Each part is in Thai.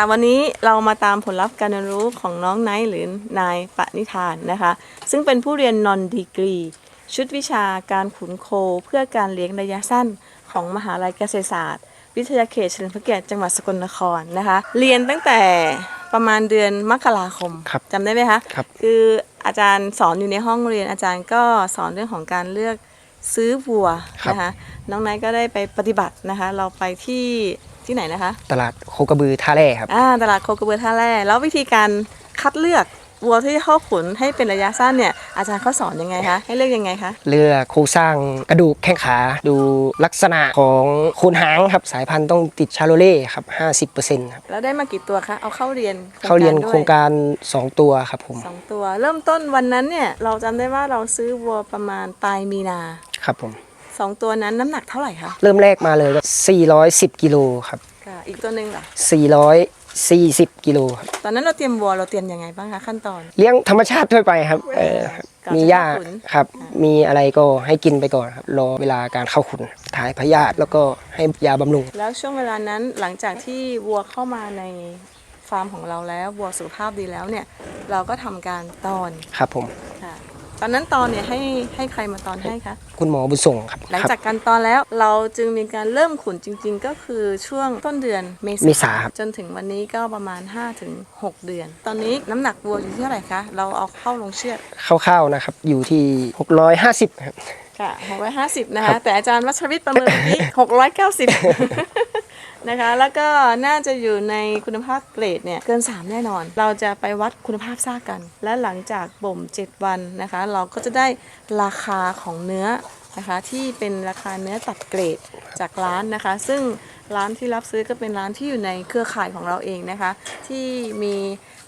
ค่ะวันนี้เรามาตามผลลัพธ์การเรียนรู้ของน้องไนท์หรือนายปณิธานนะคะ ซึ่งเป็นผู้เรียนนอนดีกรี ชุดวิชาการขุนโคเพื่อการเลี้ยงระยะสั้นของมหาลัยเกษตรศาสตร์ วิทยาเขตเฉลิมพระเกียรติจังหวัดสกลนครนะคะ เรียนตั้งแต่ประมาณเดือนมกราคมครับจำได้ไหมคะครับ คืออาจารย์สอนอยู่ในห้องเรียนอาจารย์ก็สอนเรื่องของการเลือกซื้อวัวนะคะน้องไนท์ก็ได้ไปปฏิบัตินะคะ เราไปที่ ที่ไหนนะคะ ตลาดโคกระบือท่าแร่ครับ อ่าตลาดโคกระเบือท่าแร่แล้ววิธีการคัดเลือกวัวที่เข้าขุนให้เป็นระยะสั้นเนี่ยอาจารย์เขาสอนยังไงคะให้เลือกยังไงคะเลือกโครงสร้างกระดูกแข้งขา ดูลักษณะของโคนหางครับสายพันธุ์ต้องติดชาโลเล่ครับ 50%ครับแล้วได้มากี่ตัวคะเอาเข้าเรียนเข้าเรียนด้วยโครงการ 2 ตัวครับผมสองตัว เริ่มต้นวันนั้นเนี่ยเราจำได้ว่าเราซื้อวัวประมาณปลายมีนาครับผม สองตัวนั้นน้ำหนักเท่าไหร่คะเริ่มแรกมาเลยก็410กิโลครับค่ะอีกตัวหนึ่งล่ะ 440กิโลครับตอนนั้นเราเตรียมวัวเราเตรียมยังไงบ้างคะขั้นตอน เลี้ยงธรรมชาติทั่วไปครับเออก่อนมีจะหญ้าเข้าขุน ครับ มีอะไรก็ให้กินไปก่อนครับรอเวลาการเข้าขุนถ่ายพยาธิแล้วก็ให้ยาบำรุง แล้วช่วงเวลานั้นหลังจากที่วัวเข้ามาในฟาร์มของเราแล้ววัวสุขภาพดีแล้วเนี่ย เราก็ทำการตอนครับผม ค่ะ ตอนนั้นตอนเนี่ยให้ให้ใครมาตอนให้คะ คุณหมอบุญส่งครับหลังครับจากการตอนแล้วเราจึงมีการเริ่มขุนจริง ๆ ก็คือช่วงต้นเดือนเมเมษาครับจนถึงวันนี้ก็ประมาณ5-6ถึง6เดือน ตอนนี้น้ำหนักวัวอยู่ที่เท่าไหร่คะ เราเอาเข้าลงเชือดคร่าวๆนะครับ อยู่ที่ 650 ครับ ค่ะ650 นะครัคะบแต่อาจารย์วัชรวิทย์ประเมินเมื่อกี้690 นะคะ แล้วก็น่าจะอยู่ในคุณภาพเกรดเนี่ยเกิน 3 แน่นอน เราจะไปวัดคุณภาพซากกัน และหลังจากบ่ม 7 วันนะคะ เราก็จะได้ราคาของเนื้อนะคะที่เป็นราคาเนื้อตัดเกรดจากร้านนะคะ ซึ่งร้านที่รับซื้อก็เป็นร้านที่อยู่ในเครือข่ายของเราเองนะคะ ที่มี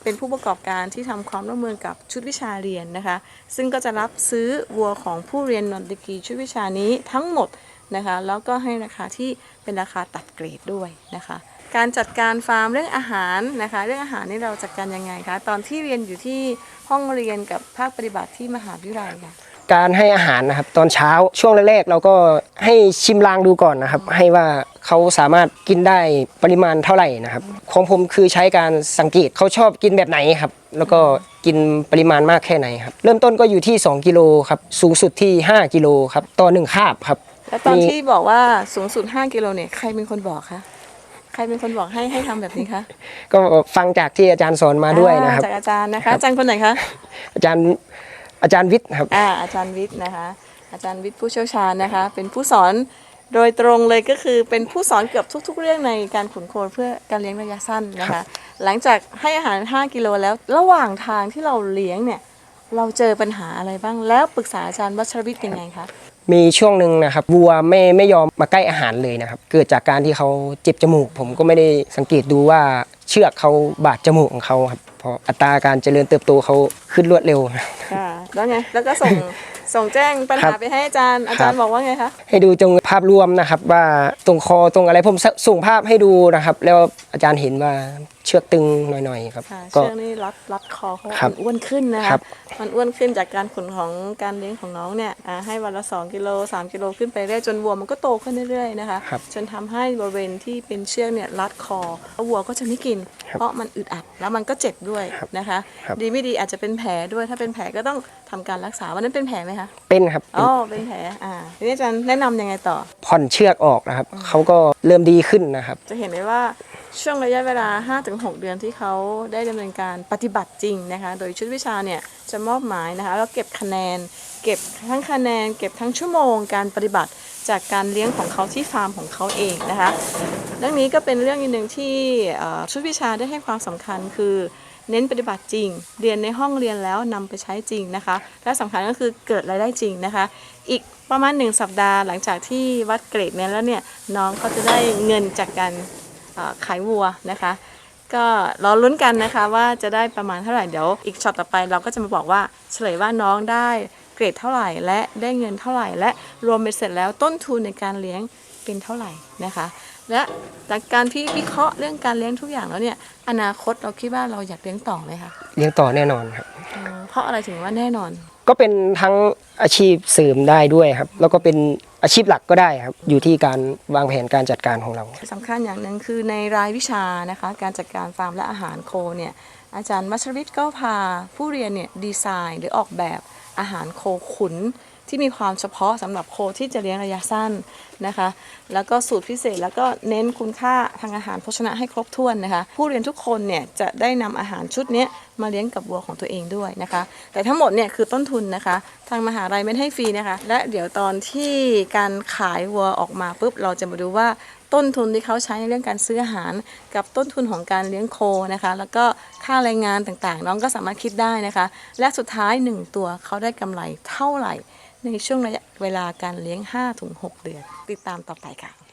เป็นผู้ประกอบการที่ทำความร่วมมือกับชุดวิชาเรียนนะคะ ซึ่งก็จะรับซื้อวัวของผู้เรียนนอนดีกรีชุดวิชานี้ทั้งหมด นะคะ แล้วก็ให้ราคาที่เป็นราคาตัดเกรดด้วยนะคะ การจัดการฟาร์มเรื่องอาหารนะคะ เรื่องอาหารนี่เราจัดการยังไงคะตอนที่เรียนอยู่ที่ห้องเรียนกับภาคปฏิบัติที่มหาวิทยาลัยค่ะการให้อาหารนะครับตอนเช้าช่วงแรกๆเราก็ให้ชิมลางดูก่อนนะครับ ให้ว่าเขาสามารถกินได้ปริมาณเท่าไหร่นะครับของผมคือใช้การสังเกตเขาชอบกินแบบไหนครับแล้วก็กินปริมาณมากแค่ไหนครับเริ่มต้นก็อยู่ที่ 2 กิโลครับสูงสุดที่ 5 กิโลครับต่อหนึ่งคาบครับ แล้วตอนมีที่บอกว่าสูงสุด5กิโลเนี่ยใครเป็นคนบอกคะใครเป็นคนบอกให้ให้ทำแบบนี้คะก็ฟังจากที่อาจารย์สอนมาด้วยนะครับอ่าจากอาจารย์นะคะอาจารย์คนไหนคะอาจารย์อาจารย์วิทย์ครับอ่าอาจารย์วิทย์นะคะ อาจารย์วิทย์ผู้เชี่ยวชาญนะคะ เป็นผู้สอนโดยตรงเลยก็คือเป็นผู้สอนเกือบทุก ๆ เรื่องในการขุนโคเพื่อการเลี้ยงระยะสั้นนะครัคะบหลังจากให้อาหาร 5 กิโลแล้วระหว่างทางที่เราเลี้ยงเนี่ยเราเจอปัญหาอะไรบ้างแล้วปรึกษาอาจารย์วัชรวิทย์ยังไงคะ มีช่วงหนึ่งนะครับวัวไม่ไม่ยอมมาใกล้อาหารเลยนะครับ เกิดจากการที่เขาเจ็บจมูก ผมก็ไม่ได้สังเกตดูว่าเชือกเขาบาดจมูกของเขาครับเพราะอัตราการเจริญเติบโตเขาขึ้นรวดเร็วค่ะ แล้วไง แล้วก็ส่ง ส่งแจ้งปัญครัหาบไปให้อาจารย์ อาจารย์บอกว่าไงคะ ให้ดูตรงภาพรวมนะครับ ว่าตรงคอตรงอะไรผมสส่งภาพให้ดูนะครับ แล้วอาจารย์เห็นว่าเชือกตึงหน่อยๆครับค่ะก็เชือกนี่รัดรัดคอเขาครับมันอ้วนขึ้นนะครัคะบมันอ้วนขึ้นจากการขุนของการเลี้ยงของน้องเนี่ยอ่าให้วันละ2กิโล3กิโลขึ้นไปเรื่อยจนวัวมันก็โตขึ้นเรื่อยๆนะคะครับจนทำให้บริเวณที่เป็นเชือกเนี่ยรัดคอแล้ววัวก็จะไม่กินครับเพราะมันอึดอัดแล้วมันก็เจ็บด้วยครับนะคะครับดีไม่ดีอาจจะเป็นแผลด้วยถ้าเป็นแผลก็ต้องทำการรักษาวันนั้นเป็นแผลไหมคะเป็นครับอ๋อเป็นแผลอ่าทีนี้อาจารย์แนะนำยังไงต่อ ผ่อนเชือกออกนะครับเขาก็เริ่มดีขึ้นนะครับ จะเห็นได้ว่าช่วงระยะเวลา 5-6 เดือนที่เขาได้ดำเนินการปฏิบัติจริงนะคะ โดยชุดวิชาเนี่ยจะมอบหมายนะคะแล้วเก็บคะแนน เก็บทั้งคะแนน เก็บทั้งชั่วโมงการปฏิบัติจากการเลี้ยงของเขาที่ฟาร์มของเขาเองนะคะ เรื่องนี้ก็เป็นเรื่องอีกหนึ่งที่เอ่อชุดวิชาได้ให้ความสำคัญคือ เน้นปฏิบัติจริง เรียนในห้องเรียนแล้วนำไปใช้จริงนะคะ และสำคัญก็คือเกิดรายได้จริงนะคะ อีกประมาณ 1 สัปดาห์หลังจากที่วัดเกรดเนี่ยแล้วเนี่ยน้องเขาจะได้เงินจากการขายวัวนะคะ ก็รอลุ้นกันนะคะว่าจะได้ประมาณเท่าไหร่เดี๋ยวอีกช็อตต่อไปเราก็จะมาบอกว่าเฉลยว่าน้องได้เกรดเท่าไหร่ และได้เงินเท่าไหร่ และรวมไปเสร็จแล้วต้นทุนในการเลี้ยงเป็นเท่าไหร่นะคะและจากการที่วิเคราะห์เรื่องการเลี้ยงทุกอย่างแล้วเนี่ย อนาคตเราคิดว่าเราอยากเลี้ยงต่อไหมคะเลี้ยงต่อแน่นอนครับอืมเพราะอะไรถึงว่าแน่นอน ก็เป็นทั้งอาชีพเสริมได้ด้วยครับ แล้วก็เป็นอาชีพหลักก็ได้ครับ อยู่ที่การวางแผนการจัดการของเรา สำคัญอย่างหนึ่งคือในรายวิชานะคะ การจัดการฟาร์มและอาหารโคเนี่ยอาจารย์มัชริตก็พาผู้เรียนเนี่ยดีไซน์หรือออกแบบอาหารโคขุน ที่มีความเฉพาะสำหรับโคที่จะเลี้ยงระยะสั้น นะคะ แล้วก็สูตรพิเศษแล้วก็เน้นคุณค่าทางอาหารโภชนะให้ครบถ้วนนะคะ ผู้เรียนทุกคนเนี่ยจะได้นำอาหารชุดนี้มาเลี้ยงกับวัวของตัวเองด้วยนะคะ แต่ทั้งหมดเนี่ยคือต้นทุนนะคะ ทางมหาลัยไม่ให้ฟรีนะคะ และเดี๋ยวตอนที่การขายวัวออกมาปุ๊บเราจะมาดูว่าต้นทุนที่เขาใช้ในเรื่องการซื้ออาหารกับต้นทุนของการเลี้ยงโคนะคะ แล้วก็ค่าแรงงานต่างๆ น้องก็สามารถคิดได้นะคะ และสุดท้าย 1 ตัวเขาได้กำไรเท่าไหร่ ในช่วงระยะเวลาการเลี้ยง 5-6 เดือนติดตามต่อไปค่ะ